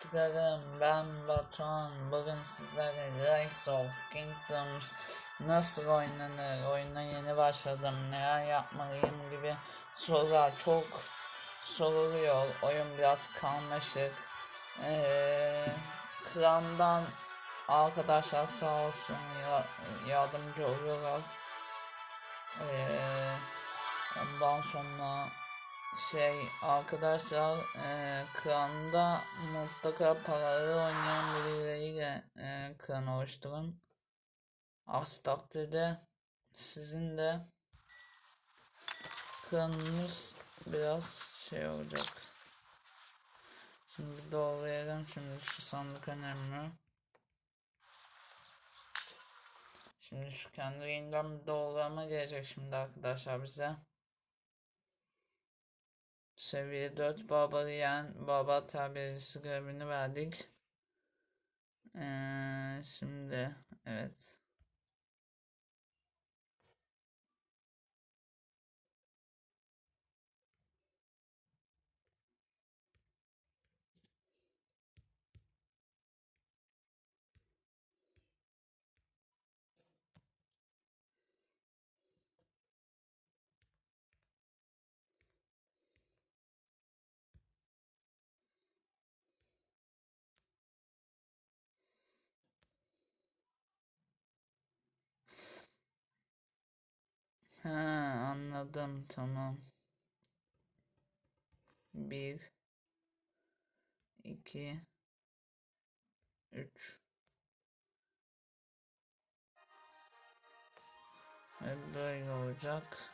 dostlarım ben Batuhan. Bugün sizlere Rise of Kingdoms nasıl oynanır? Oyuna yeni başladım. Neler yapmalıyım gibi sorular çok soruluyor. Oyun biraz karmaşık. Ee, klandan arkadaşlar sağ olsun ya- yardımcı oluyorlar. Ee, ondan sonra şey arkadaşlar e, klanda mutlaka paralı oynayan birileriyle e, klan oluşturun. Aksi takdirde sizin de klanınız biraz şey olacak. Şimdi doğrayalım. Şimdi şu sandık önemli. Şimdi şu kendiliğinden bir doğrama gelecek şimdi arkadaşlar bize. Seviye 4 Barbarian Baba terbiyecisi görevini verdik. Ee, şimdi evet. Ha, anladım tamam. 1 2 3 Ve böyle olacak.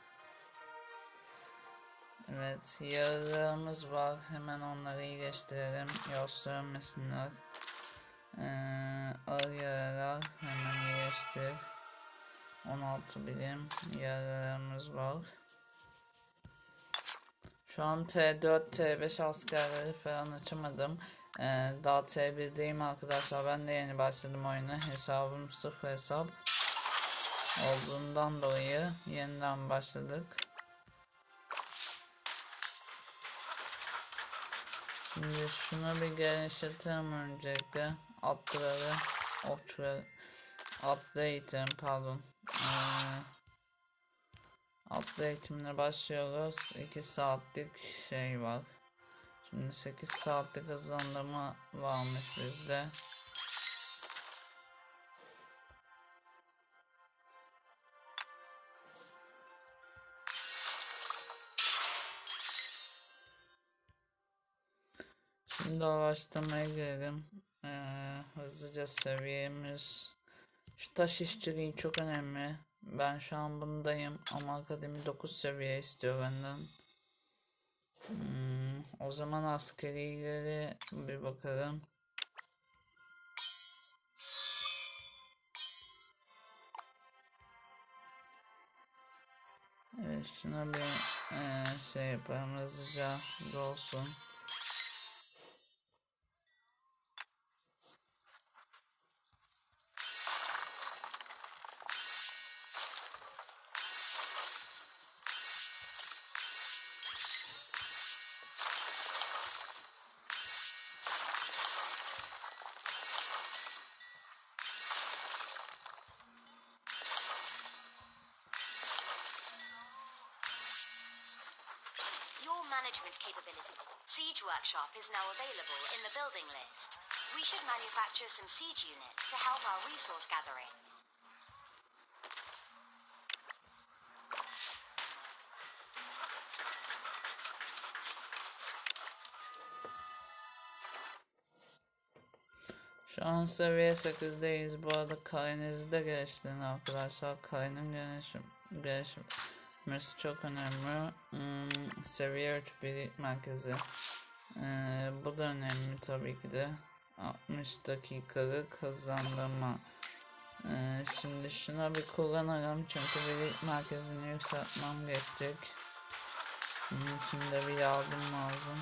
Evet, yaralarımız var. Hemen onları iyileştirelim. Yol sürmesinler. Ee, ağır hemen iyileştir. 16 birim yaralarımız var. Şu an T4, T5 askerleri falan açamadım. Ee, daha T1'deyim arkadaşlar. Ben de yeni başladım oyuna. Hesabım sıfır hesap. Olduğundan dolayı yeniden başladık. Şimdi şunu bir genişletelim öncelikle. Atları, okçuları, eğitim pardon. Ee, eğitimine başlıyoruz. 2 saatlik şey var. Şimdi 8 saatlik hızlandırma varmış bizde. Şimdi araştırmaya girelim. Ee, hızlıca seviyemiz. Şu taş işçiliği çok önemli. Ben şu an bundayım ama akademi 9 seviye istiyor benden. Hmm, o zaman askerileri bir bakalım. Evet şuna bir eee, şey yapalım hızlıca dolsun. Available in the building list. We should manufacture some siege units to help our resource gathering. Şu an seviye 8'deyiz. Bu arada Kaynez'i de geliştirin arkadaşlar. Kayn'ın gelişim, gelişmesi çok önemli. Hmm, seviye 3 bir merkezi. Ee, bu da önemli tabii ki de. 60 dakikalık hızlandırma. Ee, şimdi şuna bir kullanalım çünkü bir merkezini yükseltmem gerekecek. Bunun için de bir yardım lazım.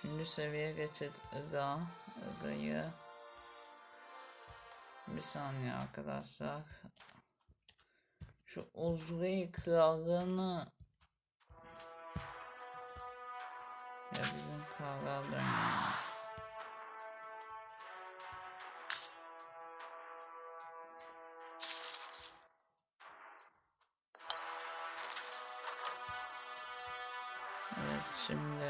Şimdi seviye geçit Iga. Iga'yı bir saniye arkadaşlar. Şu Uzvey krallığını Ya bizim dönüyor. Evet şimdi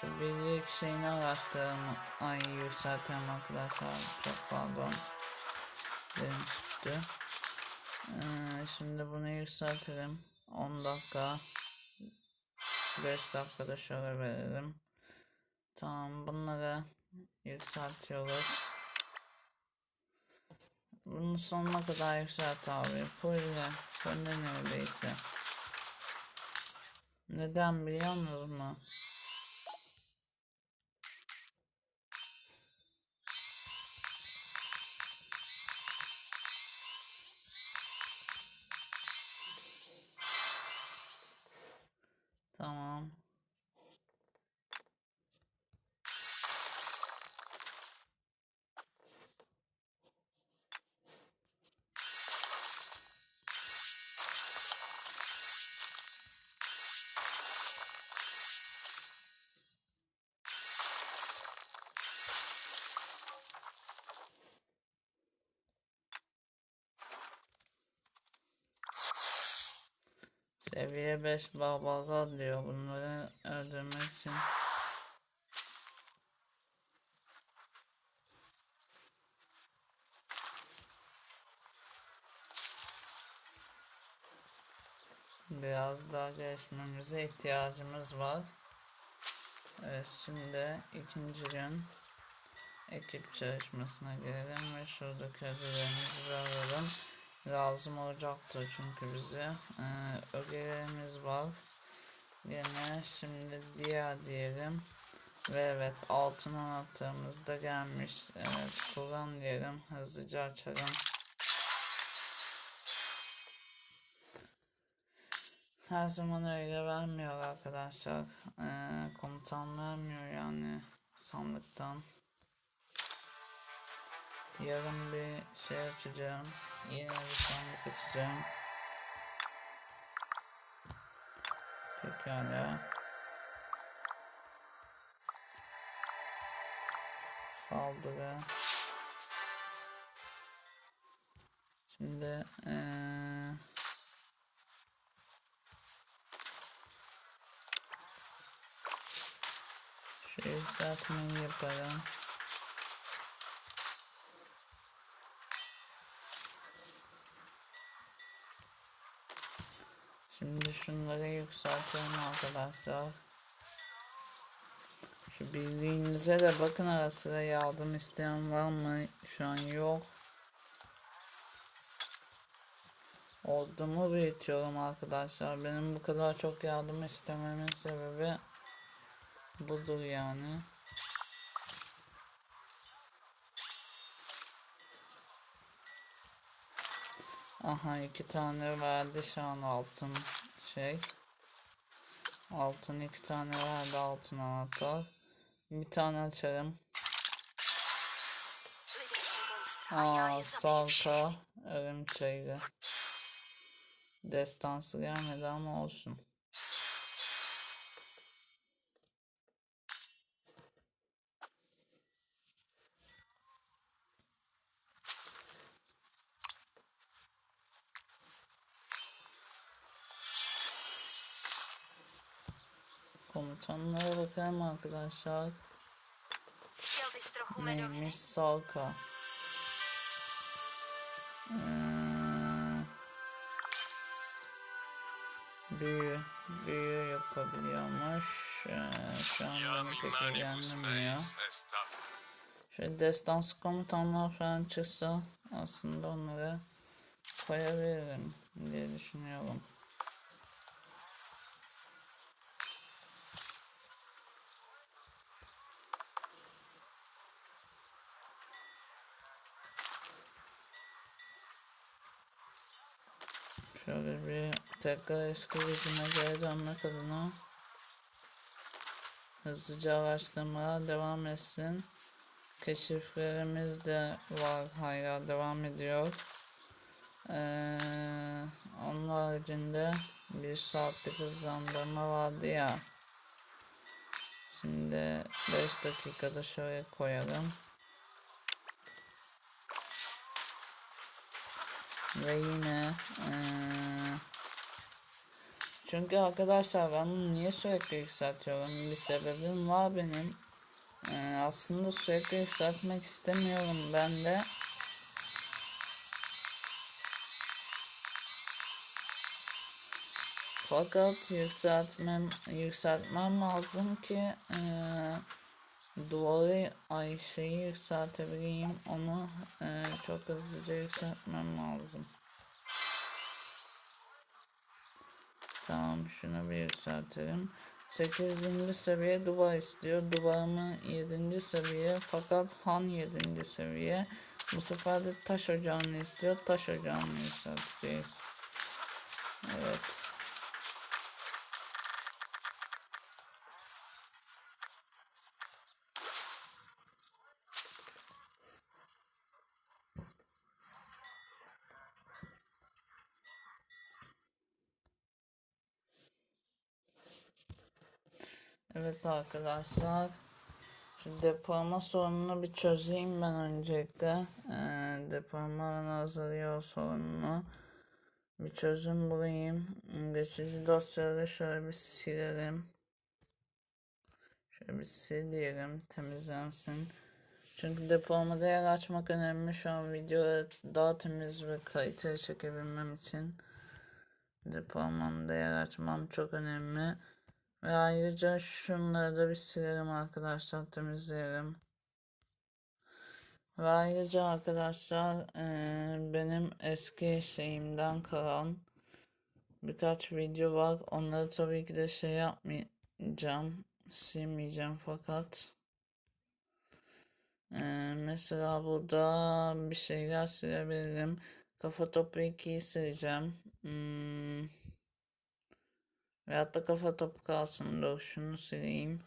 şu birlik şeyini araştıralım. Ay yükseltelim arkadaşlar. Çok pardon. Benim suçtu. Ee, şimdi bunu yükseltelim. 10 dakika. 5 dakikada şöyle verelim. Tamam bunları yükseltiyoruz. Bunu sonuna kadar yükselt abi. Fulle. Fulle neredeyse. Neden biliyor musunuz mu? Tamam. Seviye 5 barbarlar diyor. Bunları öldürmek için biraz daha gelişmemize ihtiyacımız var. Evet şimdi ikinci gün ekip çalışmasına girelim ve şuradaki ödüllerimizi alalım. Lazım olacaktır çünkü bize. Ee, ögelerimiz var. Yine şimdi diğer diyelim. Ve evet altın anahtarımız da gelmiş. Evet kullan diyelim. Hızlıca açalım. Her zaman öyle vermiyor arkadaşlar. Ee, komutan vermiyor yani sandıktan. Yarın bir şey açacağım. Yine bir sandık açacağım. Pekala. Saldırı. Şimdi eee şu yükseltmeyi yaparım. Şimdi şunları yükseltelim arkadaşlar. Şu bildiğinize de bakın ara sıra yardım isteyen var mı? Şu an yok. Ordumu büyütüyorum arkadaşlar. Benim bu kadar çok yardım istememin sebebi budur yani. Aha iki tane verdi şu an altın şey. Altın iki tane verdi altın anahtar. Bir tane açarım. Aa salka çayı. Destansı gelmedi ama olsun. Komutanlara bakalım arkadaşlar. Neymiş salka. Ee, büyü, büyü yapabiliyormuş. Ee, şu an beni pek ilgilendirmiyor. Şöyle destansı komutanlar falan çıksa aslında onları koyabilirim diye düşünüyorum. Şöyle bir tekrar eski gücüne geri dönmek adına hızlıca araştırmalar devam etsin. Keşiflerimiz de var hala devam ediyor. Ee, onun haricinde bir saatlik hızlandırma vardı ya. Şimdi 5 dakikada şöyle koyalım. Ve yine eee, çünkü arkadaşlar ben bunu niye sürekli yükseltiyorum? Bir sebebim var benim. Eee, aslında sürekli yükseltmek istemiyorum ben de. Fakat yükseltmem yükseltmem lazım ki eee duvarı ay şeyi yükseltebileyim. Onu eee, çok hızlıca yükseltmem lazım. Tamam şunu bir yükseltelim. 8. seviye duvar istiyor. Duvarımı 7. seviye fakat han 7. seviye. Bu sefer de taş ocağını istiyor. Taş ocağını yükselteceğiz. Evet. Evet arkadaşlar. Şu depolama sorununu bir çözeyim ben öncelikle. Ee, depolama ve azalıyor sorununu. Bir çözüm bulayım. Geçici dosyaları şöyle bir silelim. Şöyle bir sil. Temizlensin. Çünkü depolamada yer açmak önemli. Şu an videoyu daha temiz ve kaliteli çekebilmem için. Depolamamda yer açmam çok önemli. Ve ayrıca şunları da bir silelim arkadaşlar temizleyelim. Ve ayrıca arkadaşlar eee, benim eski şeyimden kalan birkaç video var. Onları tabii ki de şey yapmayacağım. Silmeyeceğim fakat eee, mesela burada bir şeyler silebilirim. Kafa topu 2'yi sileceğim. Hmm. Veyahut da kafa topu kalsın. Dur şunu sileyim.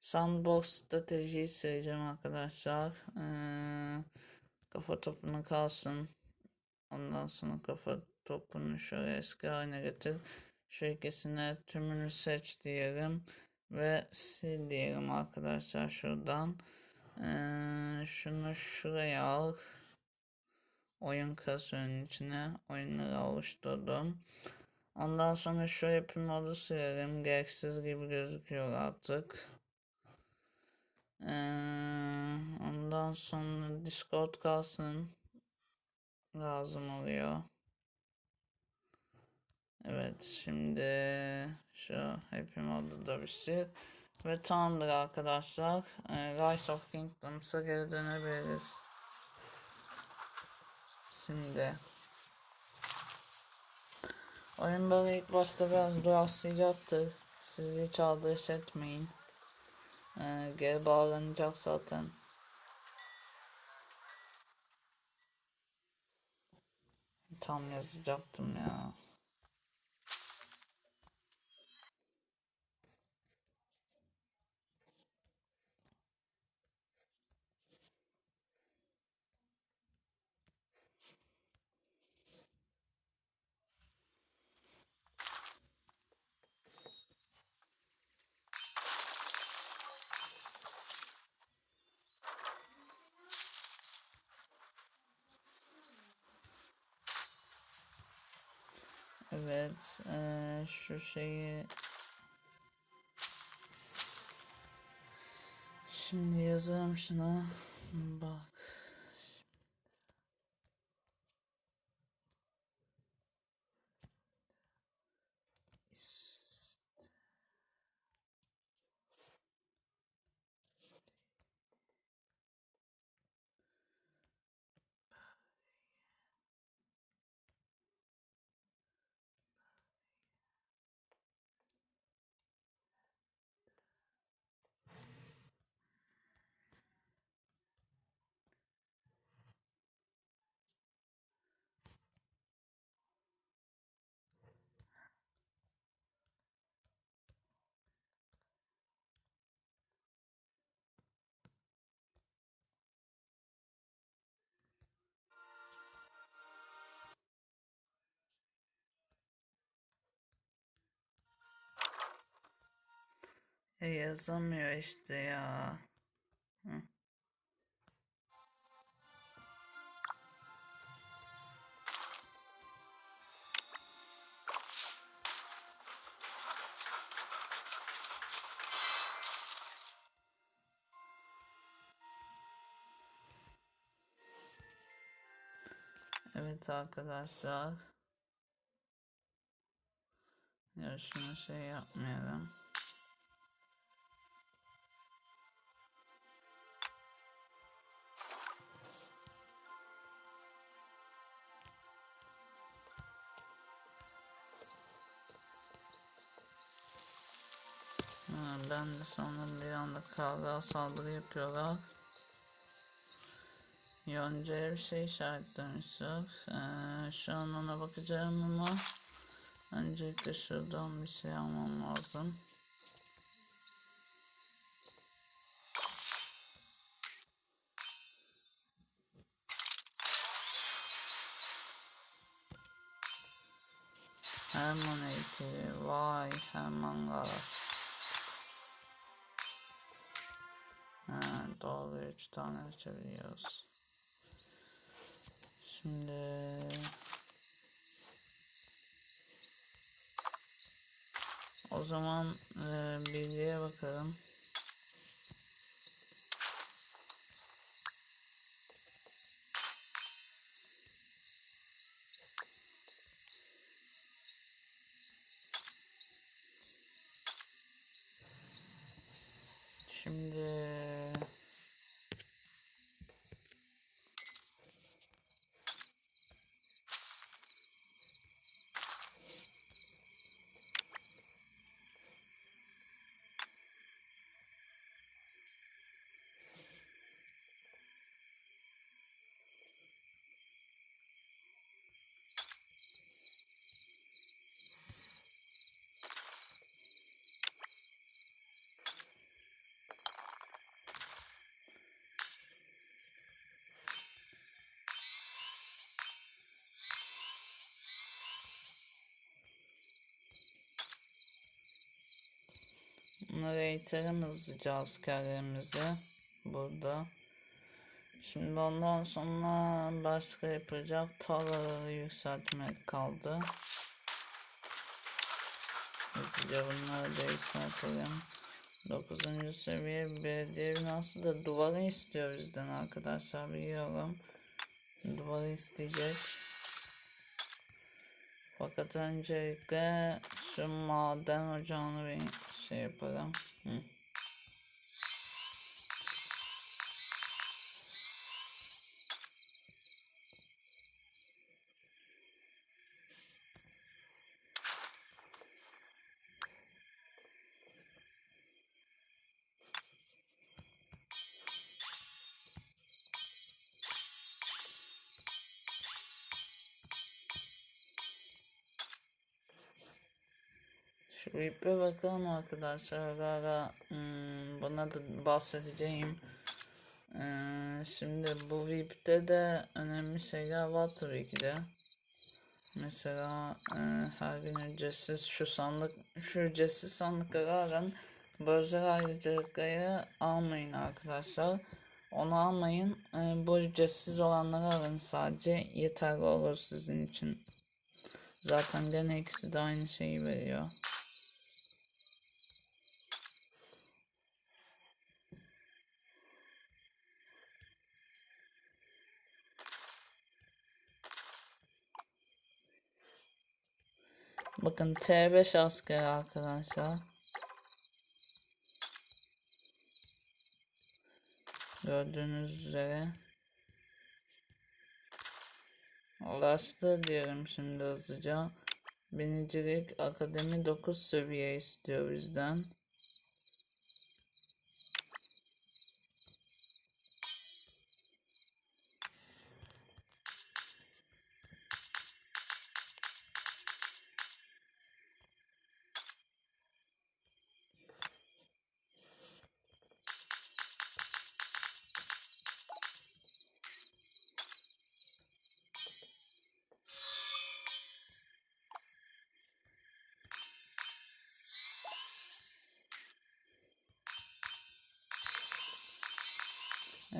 Sandbox stratejiyi sileceğim arkadaşlar. Ee, kafa topunu kalsın. Ondan sonra kafa topunu şöyle eski haline getir. Şu ikisine tümünü seç diyelim. Ve sil diyelim arkadaşlar şuradan. Ee, şunu şuraya al. Oyun kasörünün içine oyunları oluşturdum. Ondan sonra şu yapı modu silelim. Gereksiz gibi gözüküyor artık. Ee, ondan sonra Discord kalsın. Lazım oluyor. Evet şimdi şu happy modu da bir sil. Ve tamamdır arkadaşlar. Ee, Rise of Kingdoms'a geri dönebiliriz. Şimdi Oyun böyle ilk başta biraz duraklayacaktır. Siz hiç aldırış etmeyin. Ee, geri bağlanacak zaten. Tam yazacaktım ya. Evet, eee, şu şeyi şimdi yazarım şuna. Bak. E yazamıyor işte ya. Hı. Evet arkadaşlar. Ya şunu şey yapmayalım. Ben de sanırım bir anda kavga saldırı yapıyorlar. Yonca'ya bir şey işaretlemişler. Ee, şu an ona bakacağım ama öncelikle şuradan bir şey almam lazım. Herman heykeli. Vay Herman Garas. Doğru üç tane açabiliyoruz. Şimdi o zaman e, bilgiye bakalım. Bunları eğitelim hızlıca askerlerimizi burada. Şimdi ondan sonra başka yapacak tavlaları yükseltmek kaldı. Hızlıca bunları da yükseltelim. 9. seviye belediye binası da duvarı istiyor bizden arkadaşlar biliyorum. Duvarı isteyecek. Fakat öncelikle şu maden ocağını bir şey yapalım. Hı. VIP'e bakalım arkadaşlar. Ara ara hmm, buna da bahsedeceğim. Ee, şimdi bu VIP'te de önemli şeyler var tabii ki de. Mesela e, her gün ücretsiz şu sandık, şu ücretsiz sandıkları alın. Bu özel ayrıcalıkları almayın arkadaşlar. Onu almayın. E, bu ücretsiz olanları alın sadece. Yeterli olur sizin için. Zaten gene ikisi de aynı şeyi veriyor. Bakın T5 asker arkadaşlar. Gördüğünüz üzere. Ulaştı diyelim şimdi hızlıca. Binicilik Akademi 9 seviye istiyor bizden.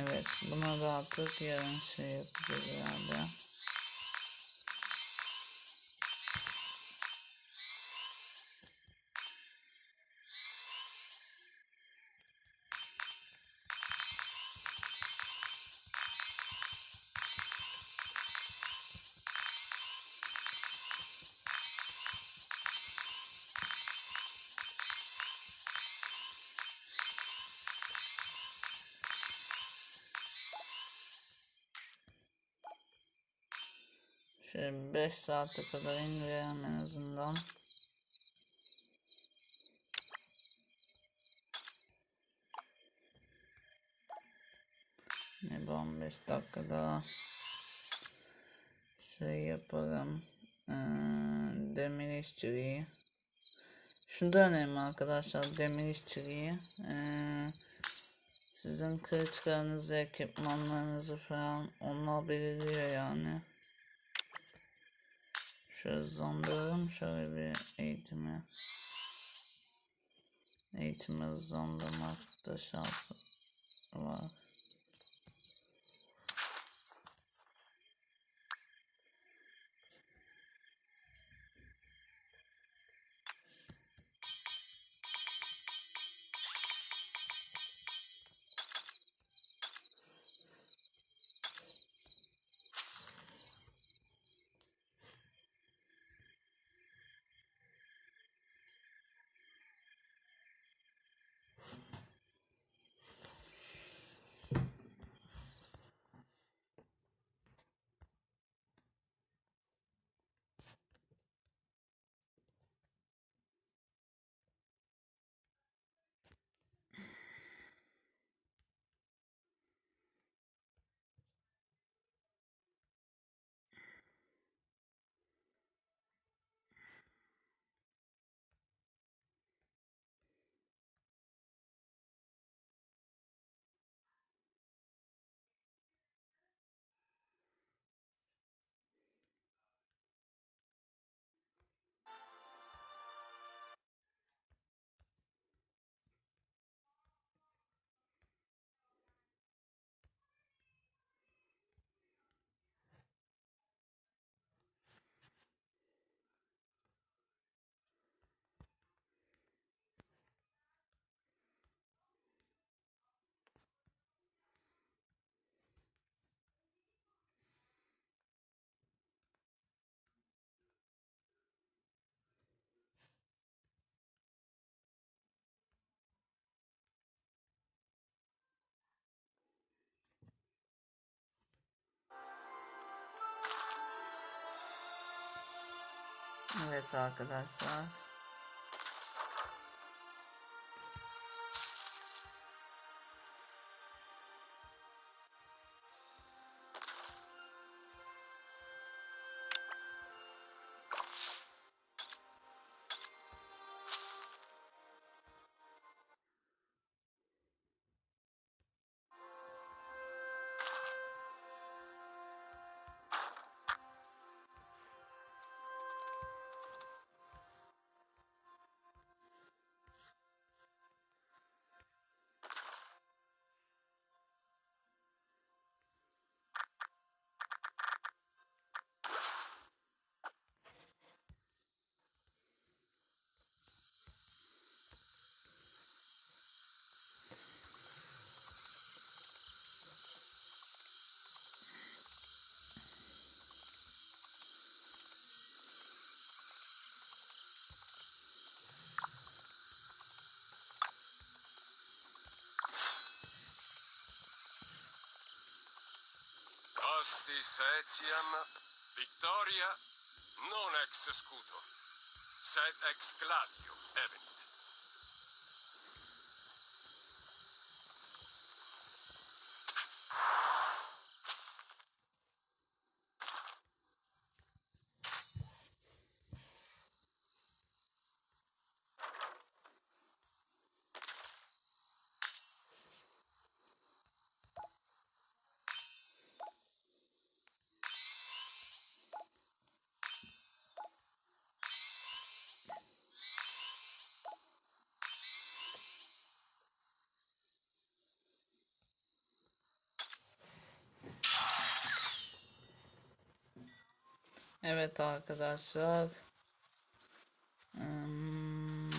Evet, buna da artık yarın şey yapacağız herhalde. Şöyle 5 saate kadar indirelim en azından. Ne bu 15 dakikada şey yapalım. Ee, demir işçiliği. Şunu da önemli arkadaşlar demir işçiliği. Ee, sizin kılıçlarınızı, ekipmanlarınızı falan onlar belirliyor yani. Şöyle hızlandıralım şöyle bir eğitimi. Eğitimi hızlandırmak da şansı var. Evet arkadaşlar. Osti setiam victoria non ex scudo, sed ex gladio evenit. Evet arkadaşlar. Hmm,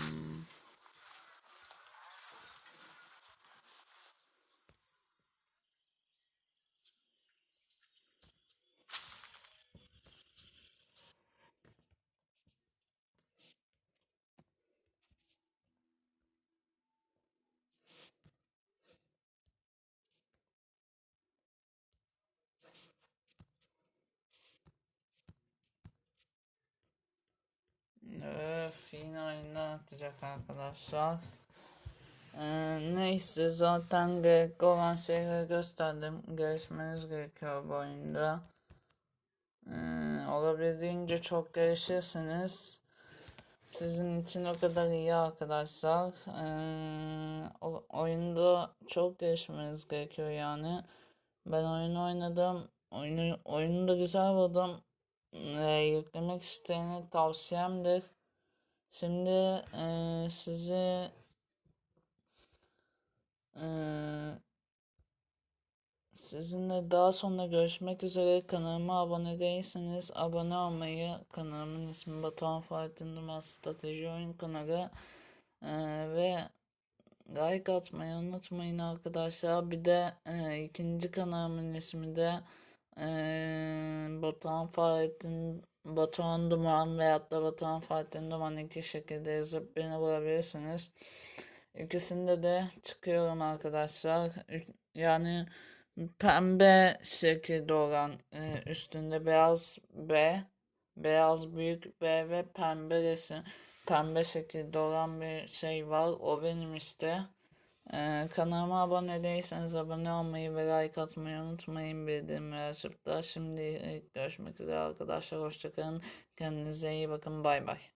Öf yine oyundan atacak arkadaşlar. Ee, neyse zaten gerekli olan şeyleri gösterdim. Gelişmeniz gerekiyor bu oyunda. Ee, olabildiğince çok gelişirsiniz. Sizin için o kadar iyi arkadaşlar. Ee, o, oyunda çok gelişmeniz gerekiyor yani. Ben oyunu oynadım. Oyunu, oyunu da güzel buldum. Ee, yüklemek isteyene tavsiyemdir. Şimdi eee, sizi eee, sizinle daha sonra görüşmek üzere. Kanalıma abone değilseniz abone olmayı, kanalımın ismi Batuhan Fatih Duman Strateji Oyun kanalı Eee, ve like atmayı unutmayın arkadaşlar. Bir de eee, ikinci kanalımın ismi de eee Batuhan Fahrettin Batuhan Duman veyahut da Batuhan Fahrettin Duman iki şekilde yazıp beni bulabilirsiniz. İkisinde de çıkıyorum arkadaşlar. Yani pembe şekilde olan e, üstünde beyaz B, beyaz büyük B ve pembe resim, pembe şekilde olan bir şey var. O benim işte. Ee, kanalıma abone değilseniz abone olmayı ve like atmayı unutmayın. Bildirimleri açıp da şimdi görüşmek üzere arkadaşlar. Hoşçakalın kendinize iyi bakın. Bay bay.